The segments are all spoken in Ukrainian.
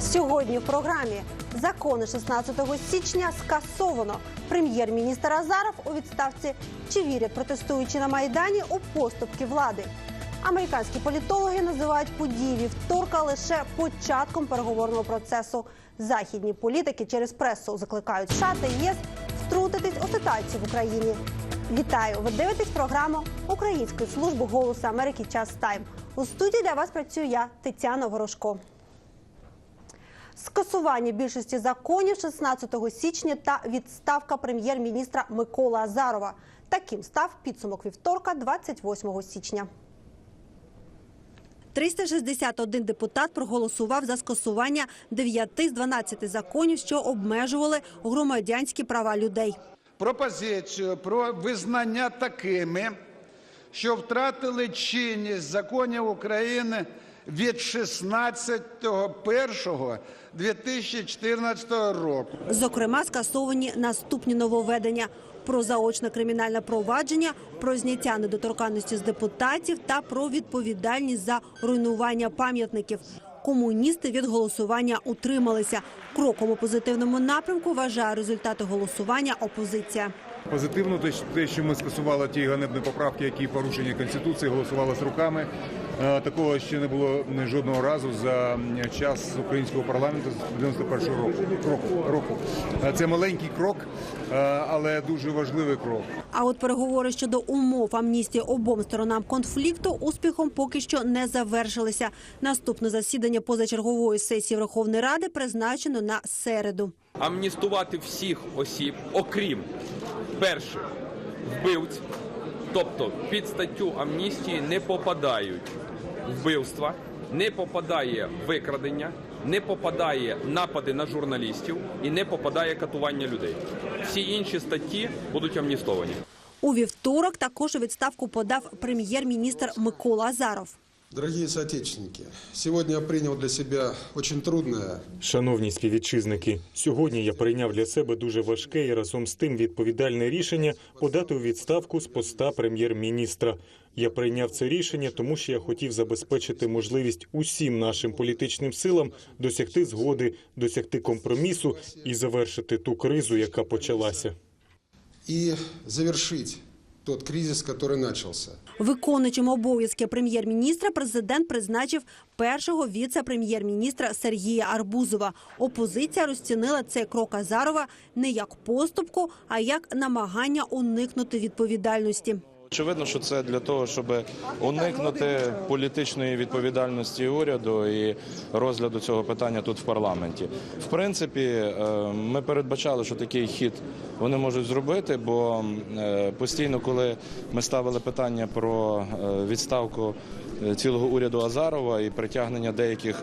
Сьогодні в програмі закони 16 січня скасовано. Прем'єр-міністр Азаров у відставці. Чи вірять протестуючі на майдані у поступки влади? Американські політологи називають події вівторка лише початком переговорного процесу. Західні політики через пресу закликають США та ЄС втрутитись у ситуацію в Україні. Вітаю! Ви дивитесь програму Української служби голосу Америки. Час тайм у студії для вас працюю я Тетяна Ворожко. Скасування більшості законів 16 січня та відставка прем'єр-міністра Миколи Азарова. Таким став підсумок вівторка, 28 січня. 361 депутат проголосував за скасування 9 з 12 законів, що обмежували громадянські права людей. пропозицію про визнання такими, що втратили чинність законів України від 16.01.2014 року. Зокрема, скасовані наступні нововведення про заочне кримінальне провадження, про зняття недоторканності з депутатів та про відповідальність за руйнування пам'ятників. Комуністи від голосування утрималися. Кроком у позитивному напрямку вважає результати голосування опозиція. Позитивно те, що- ми скасували ті ганебні поправки, які порушені конституції, голосували з руками. Е, Такого ще не було жодного разу за час українського парламенту з 91-го року. року- року. Е, Це маленький крок, е, але дуже важливий крок. А от переговори щодо умов амністії обом сторонам конфлікту успіхом поки що не завершилися. Наступне засідання позачергової сесії Верховної Ради призначено на середу. амністувати всіх осіб, окрім перше вбивць, тобто під статтю амністії не попадають вбивства, не попадає викрадення, не попадає напади на журналістів і не попадає катування людей. Всі інші статті будуть амністовані. У вівторок також у відставку подав прем'єр-міністр Микола Азаров. Дорогие соотечественники, сегодня я принял для себя очень трудное Шановні співвітчизники, сьогодні я прийняв для себе дуже важке і разом з тим відповідальне рішення подати у відставку з поста прем'єр-міністра. Я прийняв це рішення, тому що я хотів забезпечити можливість усім нашим політичним силам досягти згоди, досягти компромісу і завершити ту кризу, яка почалася. и завершить тот кризис, который начался. Виконуючим обов'язки прем'єр-міністра президент призначив першого віце-прем'єр-міністра Сергія Арбузова. Опозиція розцінила цей крок Азарова не як поступку, а як намагання уникнути відповідальності. Очевидно, що це для того, щоб уникнути політичної відповідальності уряду і розгляду цього питання тут в парламенті. В принципі, е, ми передбачали, що такий хід вони можуть зробити, бо е, постійно, коли ми ставили питання про е, відставку цілого уряду Азарова і притягнення деяких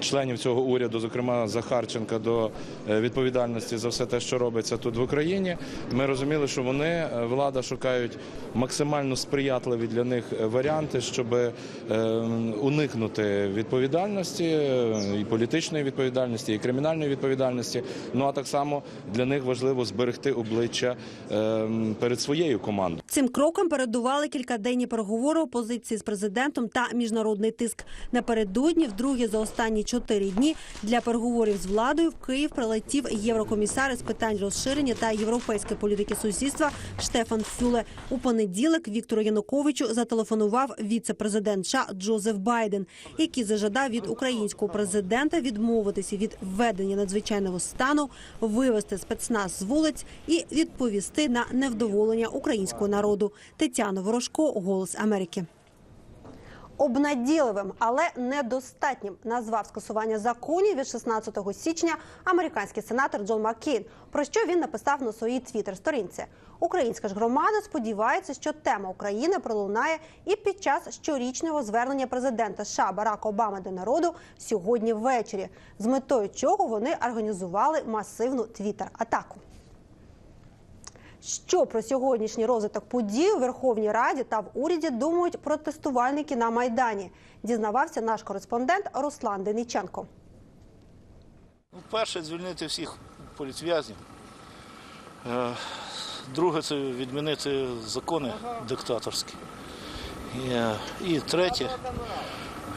членів цього уряду, зокрема Захарченка, до е, відповідальності за все те, що робиться тут в Україні. Ми розуміли, що вони е, влада шукають максимально сприятливі для них е, варіанти, щоб е, уникнути відповідальності е, і політичної відповідальності, і кримінальної відповідальності. Ну а так само для них важливо зберегти обличчя е, перед своєю командою. Цим кроком передували кількаденні переговори опозиції з президентом та міжнародний тиск. Напередодні, вдруге за останні чотири дні, для переговорів з владою в Київ прилетів єврокомісар з питань розширення та європейської політики сусідства Штефан Фюле. У понеділок Віктору Януковичу зателефонував віце-президент США Джозеф Байден, який зажадав від українського президента відмовитися від введення надзвичайного стану, вивести спецназ з вулиць і відповісти на невдоволення українського народу. Тетяна Ворожко, Голос Америки. Обнадійливим, але недостатнім назвав скасування законів від 16 січня американський сенатор Джон Маккейн, про що він написав на своїй твіттер-сторінці. Українська ж громада сподівається, що тема України пролунає і під час щорічного звернення президента США Барака Обами до народу сьогодні ввечері, з метою чого вони організували масивну твіттер-атаку. Що про сьогоднішній розвиток подій у Верховній Раді та в уряді думають протестувальники на майдані? Дізнавався наш кореспондент Руслан Дениченко. Ну, перше, звільнити всіх політв'язнів, Е, Друге це відмінити закони диктаторські. І, е, третє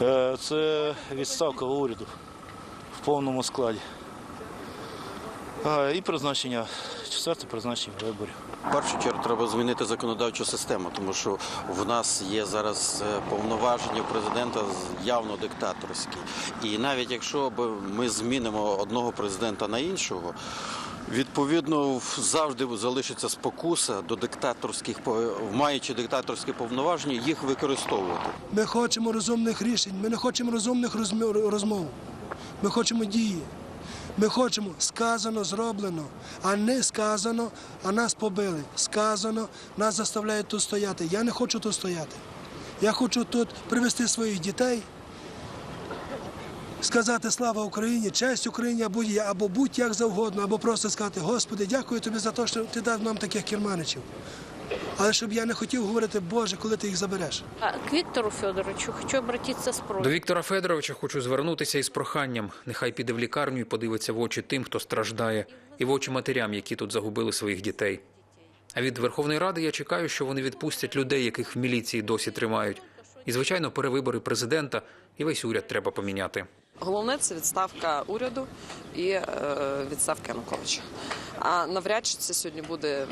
е, це відставка уряду в повному складі. І призначення, четверте призначення виборів. В першу чергу треба змінити законодавчу систему, тому що в нас є зараз е, повноваження президента з- явно диктаторські. І навіть якщо ми змінимо одного президента на іншого, відповідно завжди залишиться спокуса до диктаторських по- маючи диктаторські повноваження, їх використовувати. Ми хочемо розумних рішень, ми не хочемо розумних розмов. Ми хочемо дії. Ми хочемо сказано, зроблено, а не сказано, а нас побили. Сказано, нас заставляють тут стояти. Я не хочу тут стояти. Я хочу тут привезти своїх дітей, сказати слава Україні, честь Україні або, є- або будь як завгодно, або просто сказати, Господи, дякую тобі за те, що ти дав нам таких керманичів. Але щоб я не хотів говорити, Боже, коли ти їх забереш. А К Виктору Федоровичу хочу обратиться с До. Віктора Федоровича хочу звернутися із проханням. Нехай піде в лікарню і подивиться в очі тим, хто страждає, і в очі матерям, які тут загубили своїх дітей. А від Верховної Ради я чекаю, що вони відпустять людей, яких в міліції досі тримають. І, звичайно, перевибори президента і весь уряд треба поміняти. Головне це відставка уряду і е, відставка Януковича. А навряд чи це сьогодні буде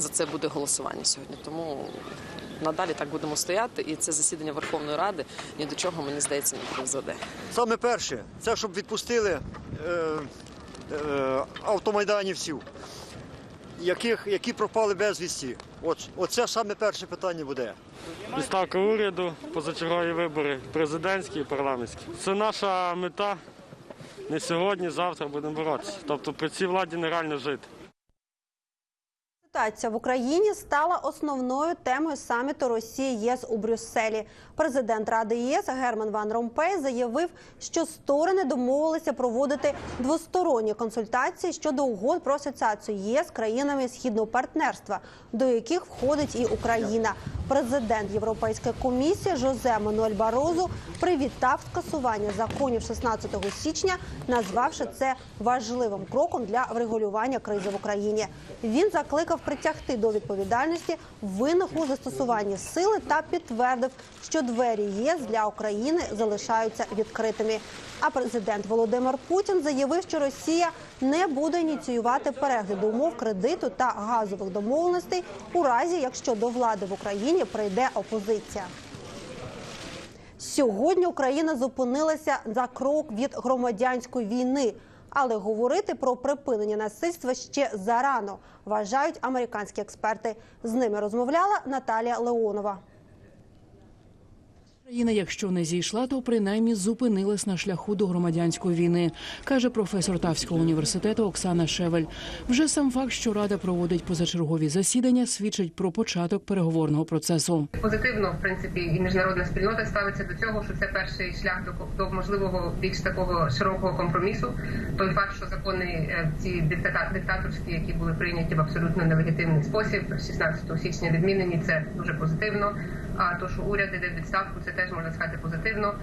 за це буде голосування сьогодні. Тому надалі так будемо стояти, і це засідання Верховної Ради ні до чого мені здається не призведе. Саме перше, це щоб відпустили е, е, автомайданівців, яких, які пропали безвісті. От, оце саме перше питання буде. Відставка уряду, позачергові вибори, президентські і парламентські. Це наша мета. Не сьогодні, завтра будемо боротися. Тобто при цій владі нереально жити. Ситуація в Україні стала основною темою саміту Росії ЄС у Брюсселі. Президент Ради ЄС Герман Ван Ромпей заявив, що сторони домовилися проводити двосторонні консультації щодо угод про асоціацію ЄС країнами східного партнерства, до яких входить і Україна. Президент Європейської комісії Жозе Мануель Барозу привітав скасування законів 16 січня, назвавши це важливим кроком для врегулювання кризи в Україні. Він закликав притягти до відповідальності винних у застосуванні сили та підтвердив, що двері ЄС для України залишаються відкритими. А президент Володимир Путін заявив, що Росія не буде ініціювати перегляд умов кредиту та газових домовленостей у разі, якщо до влади в Україні прийде опозиція. Сьогодні Україна зупинилася за крок від громадянської війни, але говорити про припинення насильства ще зарано, вважають американські експерти. З ними розмовляла Наталія Леонова. Країна, якщо не зійшла, то принаймні зупинилась на шляху до громадянської війни, каже професор Тавського університету Оксана Шевель. Вже сам факт, що рада проводить позачергові засідання, свідчить про початок переговорного процесу. Позитивно, в принципі, і міжнародна спільнота ставиться до цього, що це перший шлях до, до можливого більш такого широкого компромісу. Той факт, що закони е, ці диктаторські, які були прийняті в абсолютно нелегітимний спосіб, 16 січня відмінені, це дуже позитивно. А то, що уряд іде в відставку, це теж можна сказати позитивно.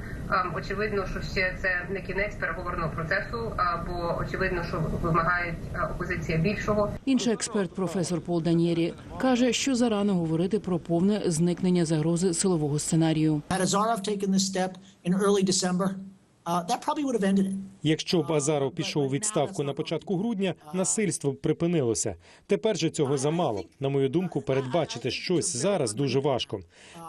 Очевидно, що ще це не кінець переговорного процесу, а, бо очевидно, що вимагають опозиція більшого. Інший експерт, професор Пол Данєрі, каже, що зарано говорити про повне зникнення загрози силового сценарію. That probably would have ended it. Якщо б Азаров пішов у відставку на початку грудня, насильство б припинилося. Тепер же цього замало. На мою думку, передбачити щось зараз дуже важко.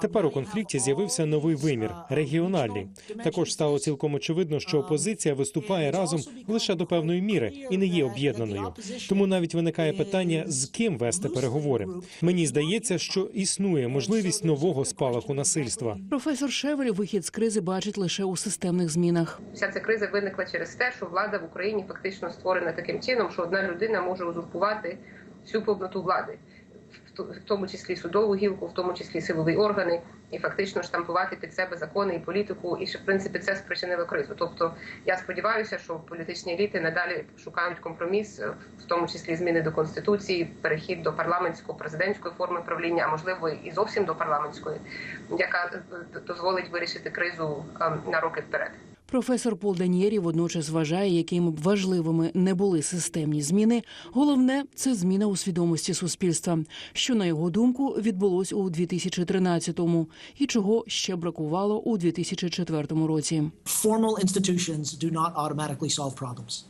Тепер у конфлікті з'явився новий вимір регіональний. Також стало цілком очевидно, що опозиція виступає разом лише до певної міри і не є об'єднаною. Тому навіть виникає питання, з ким вести переговори. Мені здається, що існує можливість нового спалаху насильства. Професор Шевель вихід з кризи бачить лише у системних змінах. Вся ця криза виникла через те, що влада в Україні фактично створена таким чином, що одна людина може узурпувати всю повноту влади, в тому числі судову гілку, в тому числі силові органи, і фактично штампувати під себе закони і політику. І що в принципі це спричинило кризу. Тобто я сподіваюся, що політичні еліти надалі шукають компроміс, е, в тому числі зміни до конституції, перехід до парламентської президентської форми правління, а можливо і зовсім до парламентської, яка е, дозволить вирішити кризу е, на роки вперед. Професор Пол Данієрі водночас вважає, якими б важливими не були системні зміни. Головне це зміна у свідомості суспільства, що на його думку відбулось у 2013-му і чого ще бракувало у 2004 році. Formal institutions do not automatically solve problems.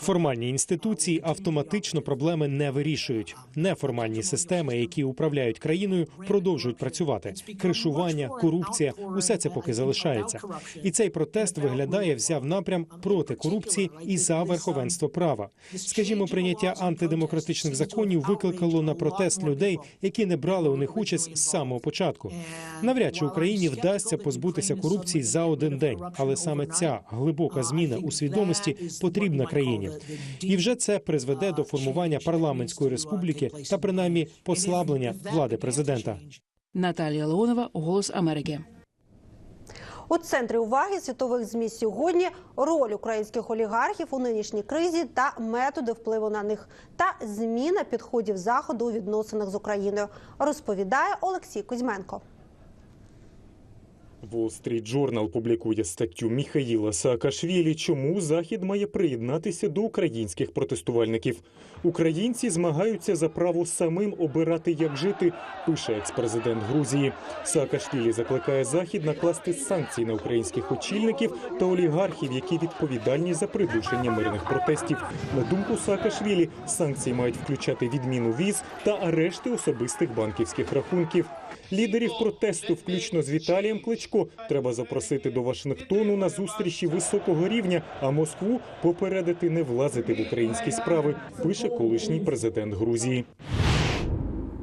Формальні інституції автоматично проблеми не вирішують. Неформальні системи, які управляють країною, продовжують працювати. Кришування, корупція усе це поки залишається. І цей протест виглядає взяв напрям проти корупції і за верховенство права. Скажімо, прийняття антидемократичних законів викликало на протест людей, які не брали у них участь з самого початку. Навряд чи Україні вдасться позбутися корупції за один день, але саме ця глибока зміна у свідомості потрібна країні. І вже це призведе до формування парламентської республіки та принаймні послаблення влади президента. Наталія Леонова, Голос Америки. У центрі уваги світових змі сьогодні роль українських олігархів у нинішній кризі та методи впливу на них та зміна підходів заходу у відносинах з Україною. Розповідає Олексій Кузьменко. Wall Street Journal публікує статтю Міхаїла Саакашвілі, чому Захід має приєднатися до українських протестувальників. Українці змагаються за право самим обирати, як жити, пише екс-президент Грузії. Саакашвілі закликає Захід накласти санкції на українських очільників та олігархів, які відповідальні за придушення мирних протестів. На думку Саакашвілі, санкції мають включати відміну віз та арешти особистих банківських рахунків. Лідерів протесту, включно з Віталієм Кличко, треба запросити до Вашингтону на зустрічі високого рівня, а Москву попередити не влазити в українські справи. Пише колишній президент Грузії.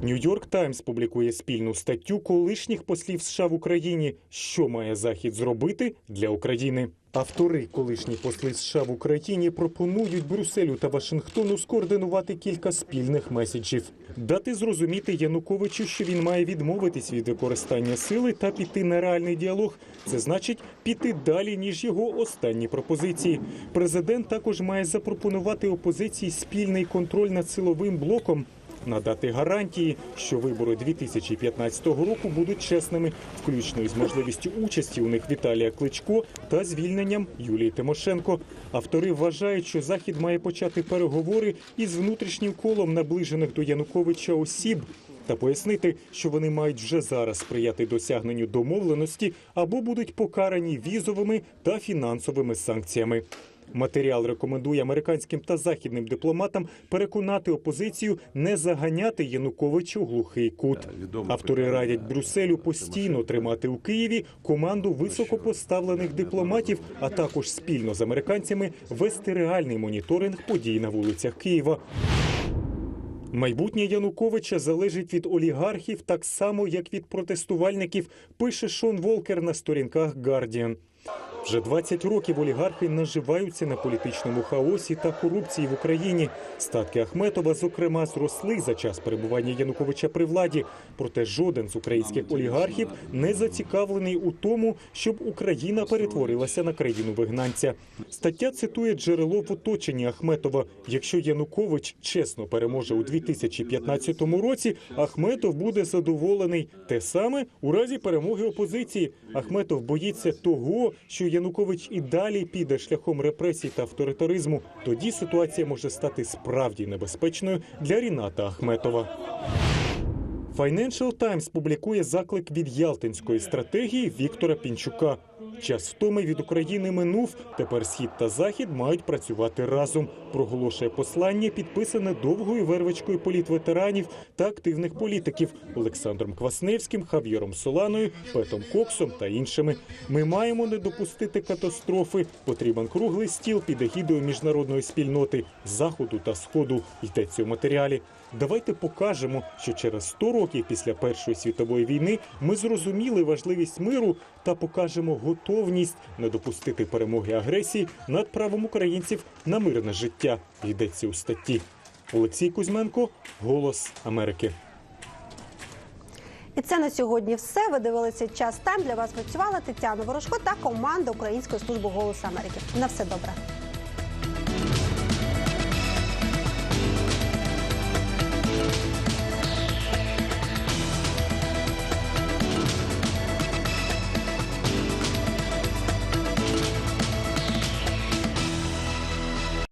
Нью-Йорк Таймс публікує спільну статтю колишніх послів США в Україні. Що має Захід зробити для України? Автори, колишні посли США в Україні, пропонують Брюсселю та Вашингтону скоординувати кілька спільних меседжів, дати зрозуміти Януковичу, що він має відмовитись від використання сили та піти на реальний діалог. Це значить піти далі ніж його останні пропозиції. Президент також має запропонувати опозиції спільний контроль над силовим блоком. Надати гарантії, що вибори 2015 року будуть чесними, включно із можливістю участі у них Віталія Кличко та звільненням Юлії Тимошенко. Автори вважають, що захід має почати переговори із внутрішнім колом наближених до Януковича осіб. Та пояснити, що вони мають вже зараз сприяти досягненню домовленості або будуть покарані візовими та фінансовими санкціями. Матеріал рекомендує американським та західним дипломатам переконати опозицію не заганяти Януковича у глухий кут. Автори радять Брюсселю постійно тримати у Києві команду високопоставлених дипломатів, а також спільно з американцями вести реальний моніторинг подій на вулицях Києва. Майбутнє Януковича залежить від олігархів так само, як від протестувальників, пише Шон Волкер на сторінках Гардіан. Вже 20 років олігархи наживаються на політичному хаосі та корупції в Україні. Статки Ахметова, зокрема, зросли за час перебування Януковича при владі. Проте жоден з українських олігархів не зацікавлений у тому, щоб Україна перетворилася на країну вигнанця. Стаття цитує джерело в оточенні Ахметова. Якщо Янукович чесно переможе у 2015 році, Ахметов буде задоволений. Те саме у разі перемоги опозиції. Ахметов боїться того, що Янукович і далі піде шляхом репресій та авторитаризму. Тоді ситуація може стати справді небезпечною для Ріната Ахметова. Financial Times публікує заклик від Ялтинської стратегії Віктора Пінчука. Час втоми від України минув. Тепер схід та захід мають працювати разом. Проголошує послання, підписане довгою вервочкою політветеранів та активних політиків Олександром Квасневським, Хав'єром Соланою, Петом Коксом та іншими. Ми маємо не допустити катастрофи. Потрібен круглий стіл під егідою міжнародної спільноти заходу та сходу. Йдеться у матеріалі. Давайте покажемо, що через 100 років після Першої світової війни ми зрозуміли важливість миру та покажемо готовність не допустити перемоги агресії над правом українців на мирне життя. Йдеться у статті. Олексій Кузьменко, Голос Америки. І це на сьогодні все. Ви дивилися час тайм. Для вас працювала Тетяна Ворожко та команда Української служби голосу Америки. На все добре.